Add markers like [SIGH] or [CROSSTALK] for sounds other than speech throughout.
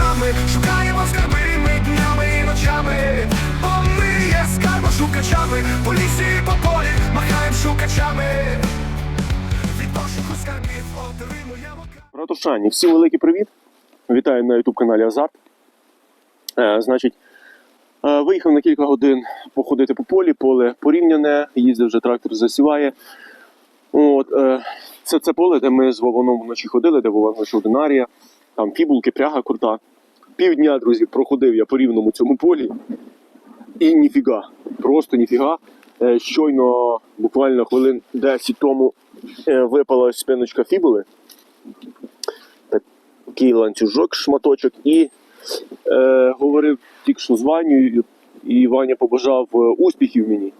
шукачами, шукаємо скарби ми днями і ночами, бо ми є скарбошукачами, по лісі і по полі махаємо шукачами. Від пошуку скарбів отримуємо Братушані, всім великий привіт. Вітаю на YouTube каналі Азарт. Е, значить, е, виїхав на кілька годин походити по полі, поле порівняне, їздив вже трактор засіває. От, е, це, це поле, де ми з Вованом вночі ходили, де Вован знайшов динарія, там фібулки, пряга крута. Півдня, друзі, проходив я по рівному цьому полі. І ніфіга, просто ніфіга. Е, щойно, буквально хвилин 10 тому е, випала спиночка фібули такий ланцюжок, шматочок, і е, говорив тільки що з Ванею, і Ваня побажав е, успіхів мені.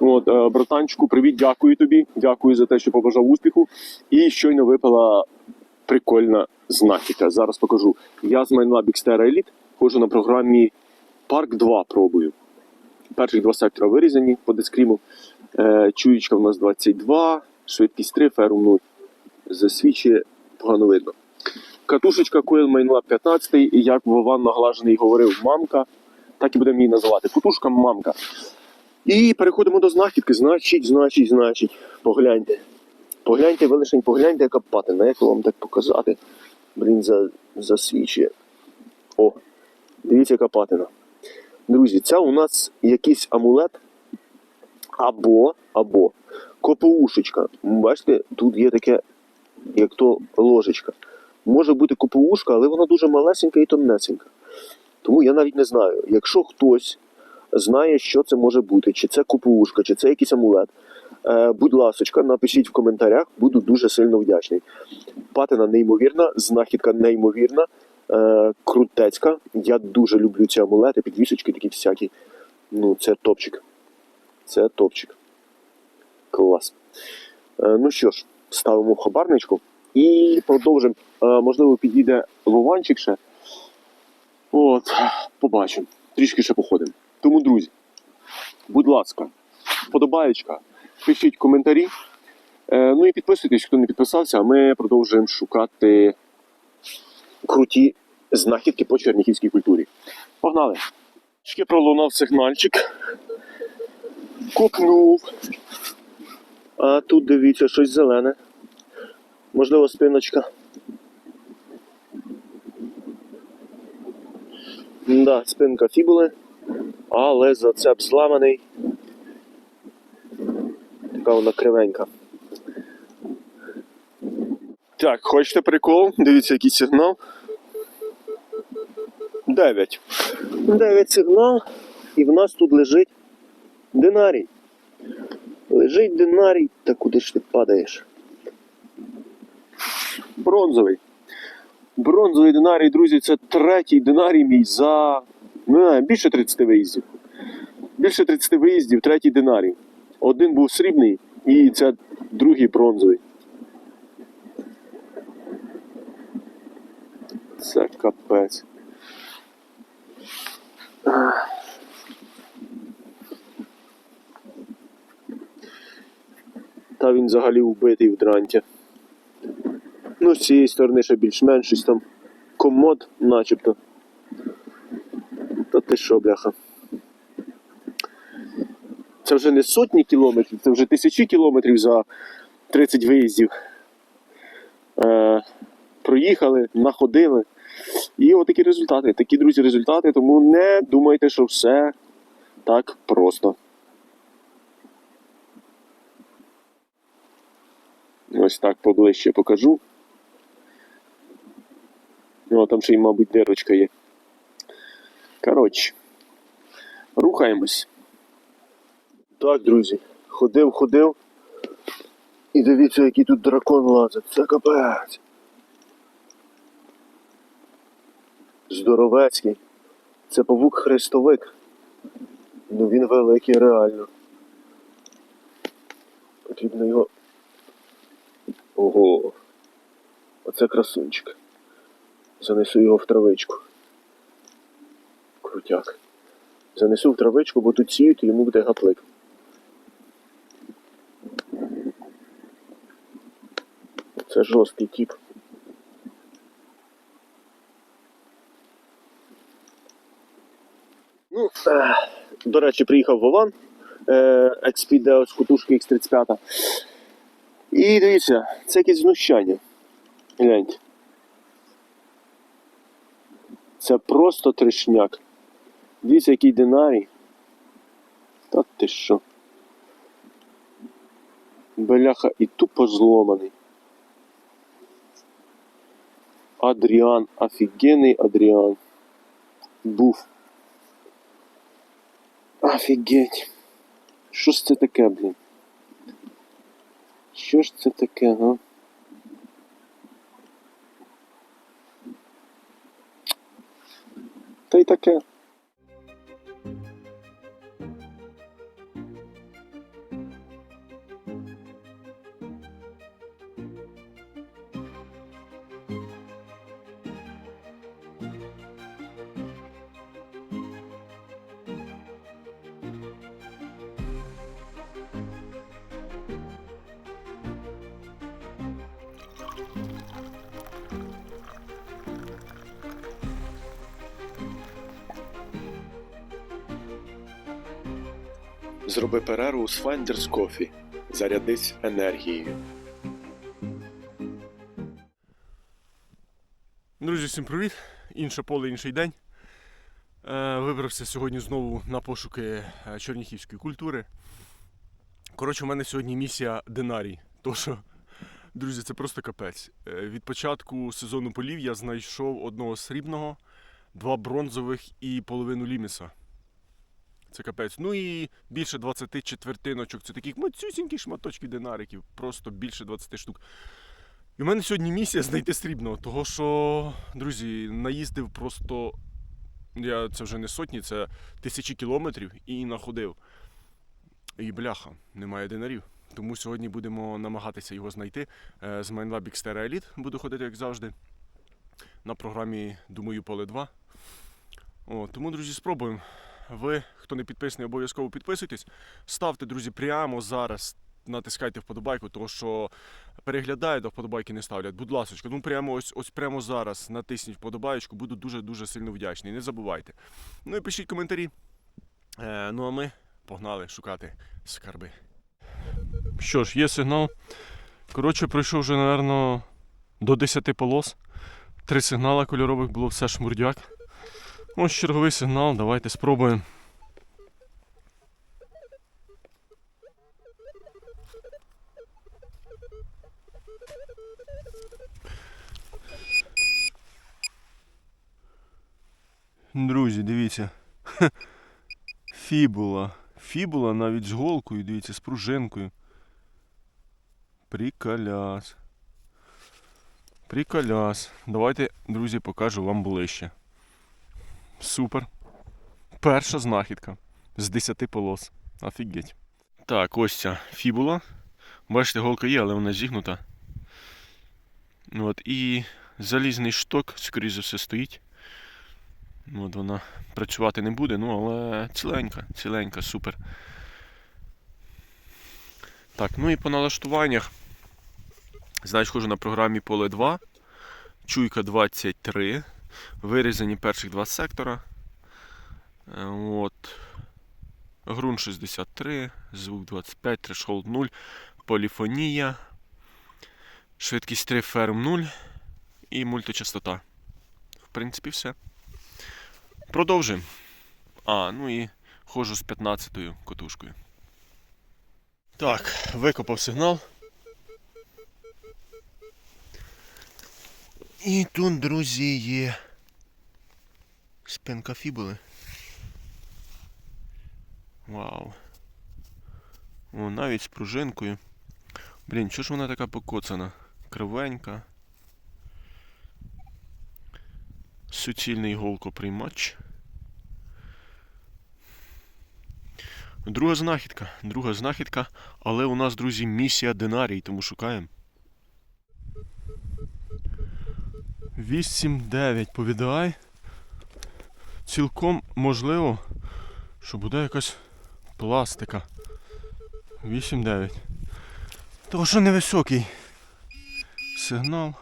От, е, братанчику, привіт, дякую тобі. Дякую за те, що побажав успіху. І щойно випала прикольна знахідка. Зараз покажу. Я з Майнла Бікстера Еліт ходжу на програмі Парк 2 пробую. Перших два сектора вирізані по дискріму. Е, чуєчка в нас 22, швидкість 3, ферум 0. Засвічує погано видно. Катушечка Coil Mainlab 15, і як Вован наглажений говорив, мамка, так і будемо її називати. Катушка мамка. І переходимо до знахідки. Значить, значить, значить. Погляньте. Погляньте, ви лишень погляньте, яка патина. Як вам так показати? Блін, за, засвічує. О, дивіться, яка патина. Друзі, це у нас якийсь амулет або, або КПУшечка. Бачите, тут є таке, як то ложечка. Може бути КПУшка, але вона дуже малесенька і тонесенька. Тому я навіть не знаю. Якщо хтось знає, що це може бути, чи це КПУшка, чи це якийсь амулет, будь ласочка, напишіть в коментарях, буду дуже сильно вдячний. Патина неймовірна, знахідка неймовірна, е, крутецька. Я дуже люблю ці амулети, підвісочки такі всякі. Ну, це топчик. Це топчик. Клас. Е, ну що ж, ставимо хабарничку і продовжимо. Е, можливо, підійде Вованчик ще. От, побачимо. Трішки ще походимо. Тому, друзі, будь ласка, вподобаєчка, пишіть коментарі. Е, ну і підписуйтесь, хто не підписався, а ми продовжуємо шукати круті знахідки по черніхівській культурі. Погнали! Трішки пролунав сигнальчик. Копнув. А тут дивіться щось зелене. Можливо, спиночка. Да, спинка фібули, але зацеп зламаний. Така вона кривенька. Так, хочете прикол? Дивіться, який сигнал. 9. 9 сигнал. І в нас тут лежить динарій. Лежить динарій, та куди ж ти падаєш? Бронзовий. Бронзовий динарій, друзі, це третій динарій мій за не знаю, більше 30 виїздів. Більше 30 виїздів, третій динарій. Один був срібний і це другий бронзовий. Це капець. Та він взагалі вбитий в дранті. Ну, з цієї сторони ще більш-менш щось там комод, начебто. Та ти що, бляха? Це вже не сотні кілометрів, це вже тисячі кілометрів за 30 виїздів. Е, проїхали, находили. І отакі результати. Такі, друзі, результати, тому не думайте, що все так просто. Ось так поближче покажу. О, там ще й, мабуть, дирочка є. Коротше, рухаємось. Так, друзі, ходив, ходив. І дивіться, який тут дракон лазить. Це капець. Здоровецький. Це павук хрестовик. Ну він великий реально. Потрібно його. Ого. Оце красунчик. Занесу його в травичку. Крутяк. Занесу в травичку, бо тут сіють, і йому буде гаплик. Це жорсткий тип. Ну, до речі, приїхав Вован е, XP з кутушки X35. І дивіться, це якесь знущання. Гляньте. Це просто трешняк. Дивіться, який динарій. Та ти що? Бляха і тупо зломаний. Адріан, офігенний Адріан. Був. Офігеть. Що ж це таке, блін? Що ж це таке, га? Та й таке. Зроби перерву з Finders Coffee. Зарядись енергією. Друзі, всім привіт! Інше поле, інший день. Е, вибрався сьогодні знову на пошуки е, черніхівської культури. Коротше, у мене сьогодні місія Динарій. То що, [LAUGHS] друзі, це просто капець. Е, від початку сезону полів я знайшов одного срібного, два бронзових і половину ліміса. Це капець. Ну і більше 20 четвертиночок. Це таких мацюсіньких шматочків динариків. Просто більше 20 штук. І в мене сьогодні місія знайти срібного, того що, друзі, наїздив просто. Я це вже не сотні, це тисячі кілометрів і находив. І бляха, немає динарів. Тому сьогодні будемо намагатися його знайти. Е, З Mindlab Xterra Elite буду ходити, як завжди. На програмі Думаю Поле 2. О, тому, друзі, спробуємо. Ви, хто не підписаний, обов'язково підписуйтесь. Ставте, друзі, прямо зараз. Натискайте вподобайку, тому що переглядають, а вподобайки не ставлять. Будь ласка, ну прямо ось ось прямо зараз натисніть вподобайку, буду дуже-дуже сильно вдячний. Не забувайте. Ну і пишіть коментарі. Е, ну а ми погнали шукати скарби. Що ж, є сигнал. Коротше, пройшов вже, напевно, до 10 полос. Три сигнали кольорових було все шмурдяк. Ось черговий сигнал, давайте спробуємо. Друзі, дивіться. [LAUGHS] Фібула. Фібула навіть з голкою, дивіться, з пружинкою. Приколяс. Приколяс. Давайте, друзі, покажу вам ближче. Супер. Перша знахідка. З 10 полос. Офігеть. Так, ось ця фібула. Бачите, голка є, але вона зігнута. От, і залізний шток, скоріш за все, стоїть. От вона працювати не буде, ну але ціленька, ціленька, супер. Так, ну і по налаштуваннях. Знаєш, хожу на програмі Поле 2, чуйка 23, вирізані перших два сектора. Е, От. Грунт 63, звук 25, трешхолд 0, поліфонія, швидкість 3, ферм 0 і мультичастота. В принципі, все. Продовжуємо. А, ну і ходжу з 15-ю котушкою. Так, викопав сигнал. І тут, друзі, є спинка фібули. Вау. О, навіть з пружинкою. Блін, чого ж вона така покоцана? Кривенька. Суцільний голкоприймач. Друга знахідка. Друга знахідка, але у нас, друзі, місія Динарій, тому шукаємо. 8-9 повідай цілком можливо, що буде якась пластика. 8-9. Того що невисокий сигнал.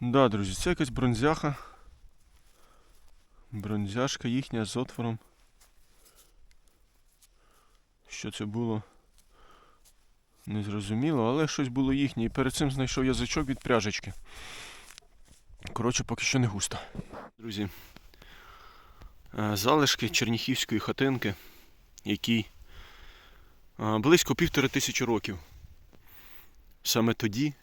Да, друзі, це якась бронзяха. Бронзяшка їхня з отвором. Що це було? Незрозуміло, але щось було їхнє. І перед цим знайшов язичок від пряжечки. Коротше, поки що не густо. Друзі, е, залишки черніхівської хатинки, якій е, близько півтори тисячі років. Саме тоді,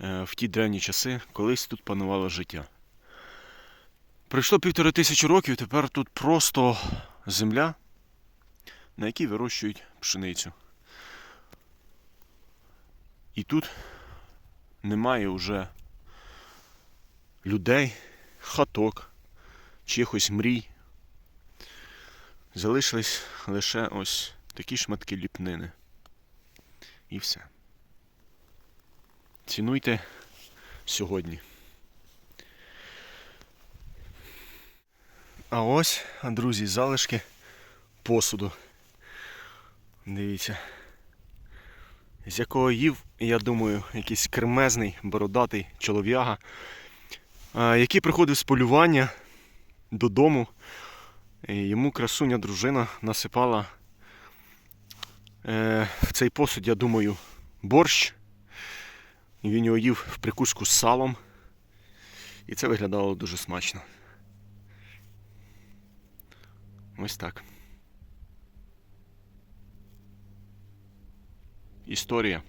е, в ті древні часи, колись тут панувало життя. Пройшло півтори тисячі років, тепер тут просто земля, на якій вирощують пшеницю. І тут немає вже людей, хаток, чихось мрій. Залишились лише ось такі шматки ліпнини. І все. Цінуйте сьогодні. А ось, друзі, залишки посуду. Дивіться. З якого їв, я думаю, якийсь кремезний, бородатий чолов'яга, який приходив з полювання додому. І йому красуня дружина насипала е, в цей посуд, я думаю, борщ. Він його їв в прикуску з салом. І це виглядало дуже смачно. Ось так. Історія.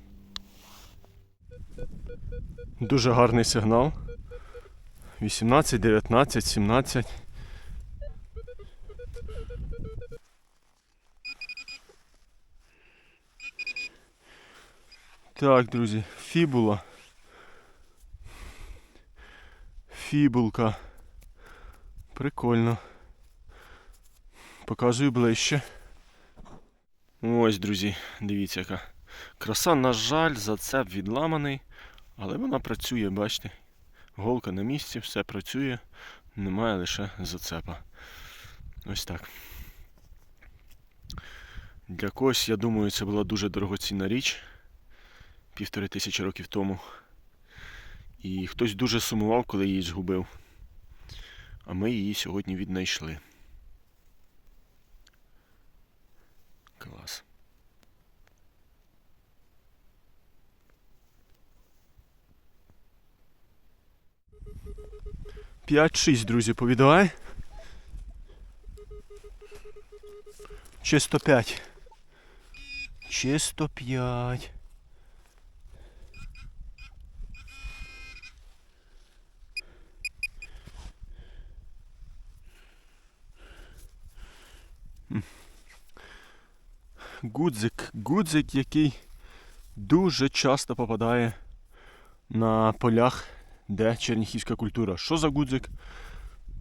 Дуже гарний сигнал. 18, 19, 17. Так, друзі, фібула. Фібулка. Прикольно. Показую ближче. Ось, друзі, дивіться яка. Краса, на жаль, зацеп відламаний, але вона працює, бачите. Голка на місці, все працює, немає лише зацепа. Ось так. Для когось, я думаю, це була дуже дорогоцінна річ півтори тисячі років тому. І хтось дуже сумував, коли її згубив. А ми її сьогодні віднайшли. 5-6, друзі, повідавай. Чи 105. Чи 105. Гудзик, гудзик, який дуже часто попадає на полях де черніхівська культура. Що за гудзик?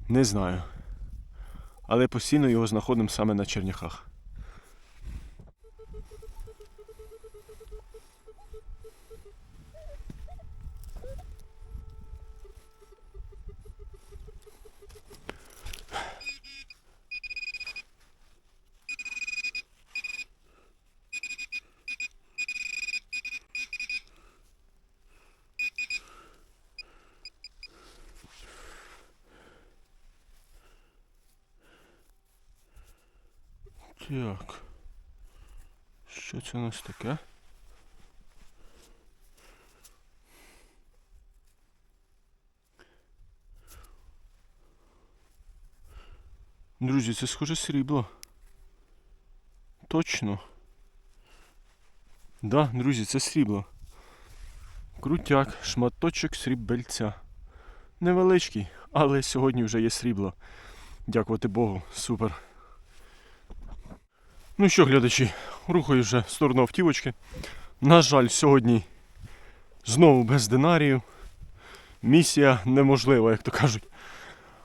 Не знаю. Але постійно його знаходимо саме на черняхах. Так. Що це у нас таке? Друзі, це схоже срібло. Точно. Да, друзі, це срібло. Крутяк, шматочок срібельця. Невеличкий, але сьогодні вже є срібло. Дякувати Богу, супер. Ну що, глядачі, рухаю вже в сторону автівочки. На жаль, сьогодні знову без динарію. Місія неможлива, як то кажуть.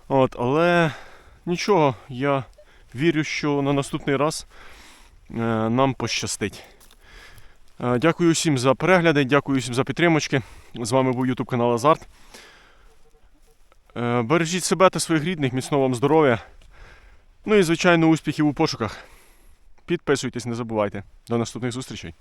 От, але нічого, я вірю, що на наступний раз е, нам пощастить. Е, дякую всім за перегляди, дякую всім за підтримочки. З вами був YouTube канал Азарт. Е, бережіть себе та своїх рідних, міцного вам здоров'я. Ну і, звичайно, успіхів у пошуках. Підписуйтесь, не забувайте. До наступних зустрічей.